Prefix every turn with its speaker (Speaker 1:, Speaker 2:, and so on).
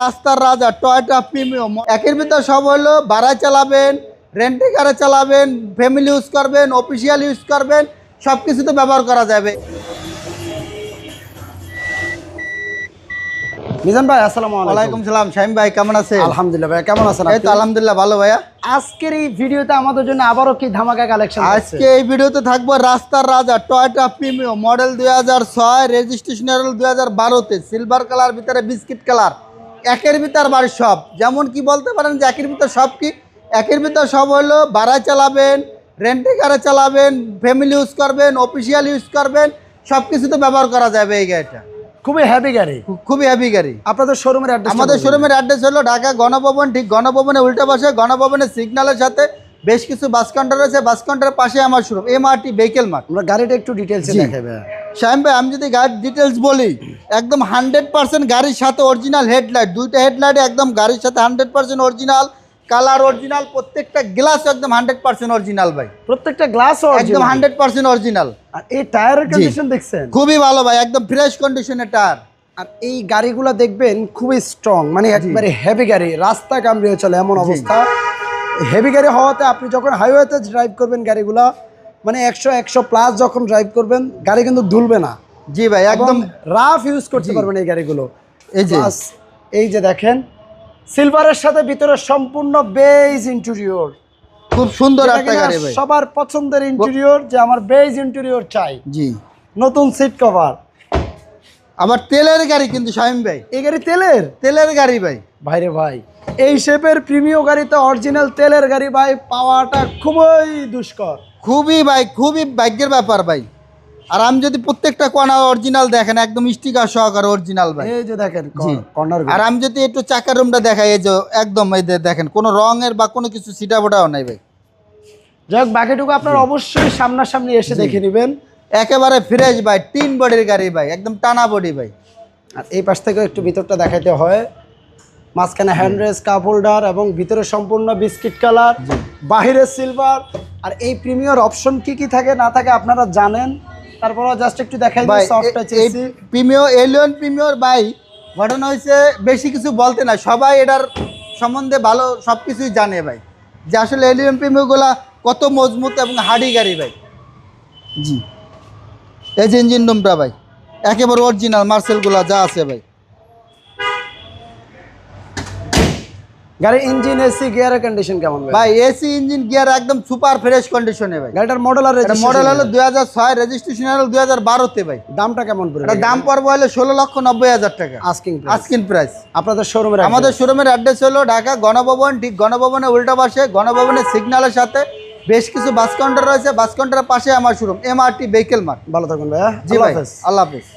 Speaker 1: রাস্তার রাজা Toyota premium একের ভিতর সব হলো ভাড়ায় চালাবেন রেন্টে কারে চালাবেন ফ্যামিলি ইউজ করবেন অফিসিয়াল ইউজ করবেন সব কিছুতে ব্যবহার করা যাবে।
Speaker 2: মিজান ভাই আসসালামু আলাইকুম।
Speaker 1: সালাম। শাহিম ভাই কেমন আছেন?
Speaker 2: আলহামদুলিল্লাহ ভাই কেমন আছেন
Speaker 1: এই তো আলহামদুলিল্লাহ ভালো ভাইয়া।
Speaker 2: আজকের এই ভিডিওতে আমাদের জন্য আবারও কি ধামাকা কালেকশন
Speaker 1: আজকে এই ভিডিওতে থাকব রাস্তার রাজা টয়টা প্রিমিয়াম মডেল দুই হাজার ছয় রেজিস্ট্রেশন দুই হাজার বারোতে সিলভার কালার ভিতরে বিস্কিট কালার একের ভিতর বাড়ির সব। যেমন কি বলতে পারেন যে একের ভিতর সব কি? একের ভিতর সব হলো ভাড়ায় চালাবেন রেন্টে কারে চালাবেন ফ্যামিলি ইউজ করবেন অফিসিয়াল ইউজ করবেন সব কিছুতে ব্যবহার করা যাবে এই গাড়িটা।
Speaker 2: খুবই হ্যাপি গাড়ি।
Speaker 1: খুবই হ্যাভি গাড়ি।
Speaker 2: আপনাদের শোরুমের অ্যাড্রেস
Speaker 1: আমাদের শোরুমের অ্যাড্রেস হলো ঢাকা গণভবন ঠিক গণভবনের উল্টে পাশে গণভবনের সিগন্যালের সাথে বেশ কিছু বাস কাউন্টার রয়েছে বাস কাউন্টারের পাশে আমার শোরুম এমআরটি ভেহিকেল মার্ট
Speaker 2: আমরা গাড়িটা একটু ডিটেলসে দেখাবে
Speaker 1: শ্যাম ভাই আমি যদি গাড়ির ডিটেলস বলি একদম হান্ড্রেড পার্সেন্ট গাড়ির সাথে অরিজিনাল হেডলাইট দুইটা হেডলাইট একদম গাড়ির সাথে hundred percent original colour original প্রত্যেকটা গ্লাস একদম হান্ড্রেড পার্সেন্ট অরিজিনাল ভাই।
Speaker 2: প্রত্যেকটা গ্লাস
Speaker 1: একদম হান্ড্রেড পার্সেন্ট অরিজিনাল
Speaker 2: আর এই টায়ারের কন্ডিশন দেখছেন?
Speaker 1: খুবই ভালো ভাই একদম ফ্রেশ কন্ডিশনের টায়ার
Speaker 2: আর এই গাড়িগুলো দেখবেন খুবই স্ট্রং মানে একবারে হেভি গাড়ি রাস্তা কামড়িয়ে চলে এমন অবস্থা। হেভি গাড়ি হওয়াতে আপনি যখন হাইওয়েতে ড্রাইভ করবেন গাড়িগুলো মানে একশো একশো প্লাস যখন ড্রাইভ করবেন গাড়ি কিন্তু দুলবে না।
Speaker 1: জি ভাই একদম
Speaker 2: রাফ ইউজ করতে পারবেন এই গাড়িগুলো।
Speaker 1: এই যে।
Speaker 2: এই যে দেখেন সিলভারের সাথে ভিতরে সম্পূর্ণ বেজ ইন্টেরিয়র
Speaker 1: খুব সুন্দর একটা গাড়ি ভাই।
Speaker 2: সবার পছন্দের ইন্টেরিয়র যে আমার বেজ ইন্টেরিয়র চাই।
Speaker 1: জি।
Speaker 2: নতুন সিট কভার
Speaker 1: আবার তেলের গাড়ি কিন্তু শামিম ভাই।
Speaker 2: এই গাড়ি তেলের?
Speaker 1: তেলের গাড়ি ভাই।
Speaker 2: ভাইরে ভাই এই শেপের প্রিমিয় গাড়িতে অরিজিনাল তেলের গাড়ি ভাই পাওয়াটা খুবই দুষ্কর।
Speaker 1: খুবই ভাই খুবই ভাগ্যের ব্যাপার ভাই। আর আমি যদি প্রত্যেকটা কোনা অরিজিনাল দেখেন একদম স্টিকার সহকারে অরিজিনাল ভাই।
Speaker 2: এই যে দেখেন। কর্নার
Speaker 1: আর আমি যদি একটু চাকার রুমটা দেখাই এই যে একদম এই দেখেন কোনো রঙের বা কোনো কিছু সিটা ফোটাও নাই ভাই।
Speaker 2: যাই হোক বাকিটুকু আপনার অবশ্যই সামনাসামনি এসে দেখে নেবেন।
Speaker 1: একেবারে ফ্রেশ ভাই তিন বডির গাড়ি ভাই একদম টানা বডি ভাই।
Speaker 2: আর এই পাশ থেকে একটু ভিতরটা দেখাইতে হয়। মাঝখানে হ্যান্ডরেস কাপ হোল্ডার এবং ভিতরে সম্পূর্ণ বিস্কিট কালার বাহিরে সিলভার আর এই প্রিমিয়ার অপশন কি কি থাকে না থাকে আপনারা জানেন। তারপর জাস্ট একটু দেখাই দিই soft touch AC
Speaker 1: Premio Allion premier by ঘটনা হয়েছে বেশি কিছু বলতে না সবাই এটার সম্বন্ধে ভালো সব কিছুই জানে ভাই। যে আসলে এলিয়ন প্রিমিওগুলা কত মজবুত এবং হাড়ি গাড়ি ভাই। জি। এই যে ইঞ্জিন রুমটা ভাই একেবারে অরিজিনাল মার্সেলগুলা যা আছে ভাই।
Speaker 2: গাড়ির ইঞ্জিন এসি গিয়ারের কন্ডিশন কেমন ভাই?
Speaker 1: ভাই এসি ইঞ্জিন গিয়ার একদম সুপার ফ্রেশ কন্ডিশনে ভাই।
Speaker 2: গাড়িটার মডেল আর
Speaker 1: মডেল হলো দুই হাজার ছয় রেজিস্ট্রেশন হলো দুই হাজার বারোতে ভাই।
Speaker 2: দামটা কেমন পড়বে?
Speaker 1: এটা দাম পড়বে হলো ষোলো লক্ষ নব্বই হাজার টাকা।
Speaker 2: আস্কিং
Speaker 1: আস্কিন প্রাইস
Speaker 2: আপনাদের শোরুমের
Speaker 1: আমাদের শোরুমের অ্যাড্রেস হলো ঢাকা গণভবন ঠিক গণভবনের উল্টা পাশে গণভবনের সিগন্যালের সাথে। বেশ কিছু বাস কাউন্টার রয়েছে বাস কাউন্টারের পাশে আমার শোরুম এমআরটি ভেহিকেল মার্ট
Speaker 2: ভালো থাকুন ভাইয়া।
Speaker 1: জি
Speaker 2: আল্লাহ
Speaker 1: ভাই আল্লাহ হাফিজ।